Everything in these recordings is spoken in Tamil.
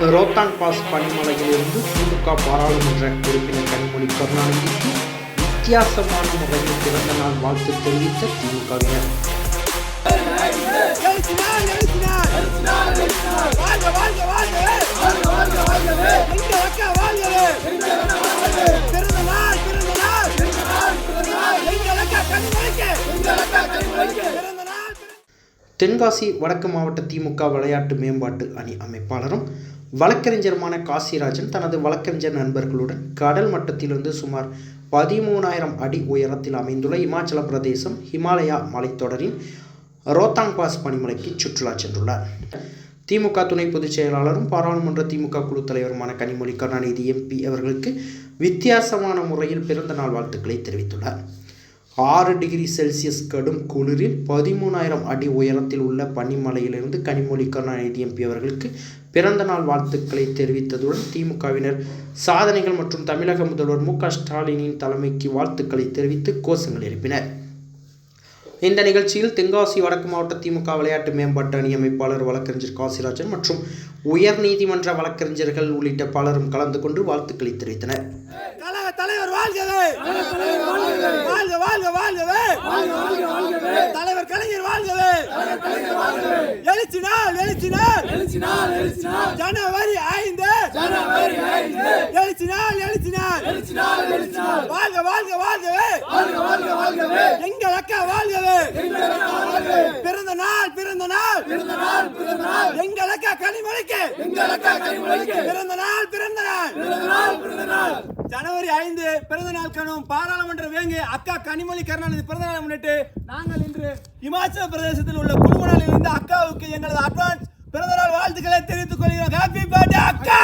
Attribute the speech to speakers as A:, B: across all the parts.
A: ரோத்தான் பாஸ் பனிமலையிலிருந்து திமுக பாராளுமன்ற உறுப்பினர் கனிமொழி கருணாநிதிக்கு வித்தியாசமான முறையில் பிறந்த நாள் வாழ்த்து தெரிவித்த திமுகவினர். தென்காசி வடக்கு மாவட்ட திமுக விளையாட்டு மேம்பாட்டு அணி அமைப்பாளரும் வழக்கறிஞருமான காசிராஜன் தனது வழக்கறிஞர் நண்பர்களுடன் கடல் மட்டத்திலிருந்து சுமார் பதிமூணாயிரம் அடி உயரத்தில் அமைந்துள்ள இமாச்சல பிரதேசம் ஹிமாலயா மலைத்தொடரின் ரோத்தாங் பாஸ் பனிமலைக்கு சுற்றுலா சென்றுள்ளார். திமுக துணை பொதுச் செயலாளரும் பாராளுமன்ற திமுக குழு தலைவருமான கனிமொழி கருணாநிதி எம்பி அவர்களுக்கு வித்தியாசமான முறையில் பிறந்த நாள் வாழ்த்துக்களை தெரிவித்துள்ளார். ஆறு டிகிரி செல்சியஸ் கடும் குளிரில் பதிமூணாயிரம் அடி உயரத்தில் உள்ள பனிமலையிலிருந்து கனிமொழி கருணாநிதி எம்பி அவர்களுக்கு பிறந்த நாள் வாழ்த்துக்களை தெரிவித்ததுடன் திமுகவினர் சாதனைகள் மற்றும் தமிழக முதல்வர் மு க ஸ்டாலினின் தலைமைக்கு வாழ்த்துக்களை தெரிவித்து கோஷங்கள் எழுப்பினர். இந்த நிகழ்ச்சியில் தென்காசி வடக்கு மாவட்ட திமுக விளையாட்டு மேம்பாட்டு அணி அமைப்பாளர் வழக்கறிஞர் காசிராஜன் மற்றும் உயர் நீதிமன்ற வழக்கறிஞர்கள் உள்ளிட்ட பலரும் கலந்து கொண்டு வாழ்த்துக்களை தெரிவித்தனர்.
B: தலைவர் வாழ்கவே! வாழ்க வாழ்க வாழ்கவே! தலைவர் கலைஞர் வாழ்கவே! எழுச்சி நாள் எழுச்சி நாள்! ஜனவரி ஐந்து எழுச்சி நாள் எழுச்சி நாள் வாழ்க வாழ்க வாழ்கவே. எங்கள் அக்கா வாழ்கவே. பிறந்த நாள் பிறந்த நாள். எங்கள் அக்கா கனிமொழிக்கு. பிறந்த நாள் பிறந்த நாள். ஜனவரி ஐந்து பிறந்த நாள் காணும். பாராளுமன்ற வேங்கு அக்கா கனிமொழி கருணாநிதி பிறந்த நாளை முன்னிட்டு நாங்கள் இன்று இமாச்சல பிரதேசத்தில் உள்ள குழுமணலில் இருந்து அக்காவுக்கு எங்களது அட்வான்ஸ் பிறந்த நாள் வாழ்த்துக்களை தெரிவித்துக் கொள்கிறோம். ஹாப்பி பர்த்டே அக்கா!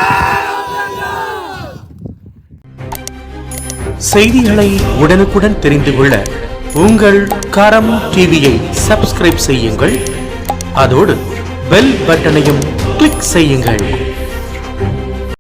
C: செய்திகளை உடனுக்குடன் தெரிந்து கொள்ள உங்கள் கரம் டிவியை சப்ஸ்கிரைப் செய்யுங்கள். அதோடு பெல் பட்டனையும் கிளிக் செய்யுங்கள்.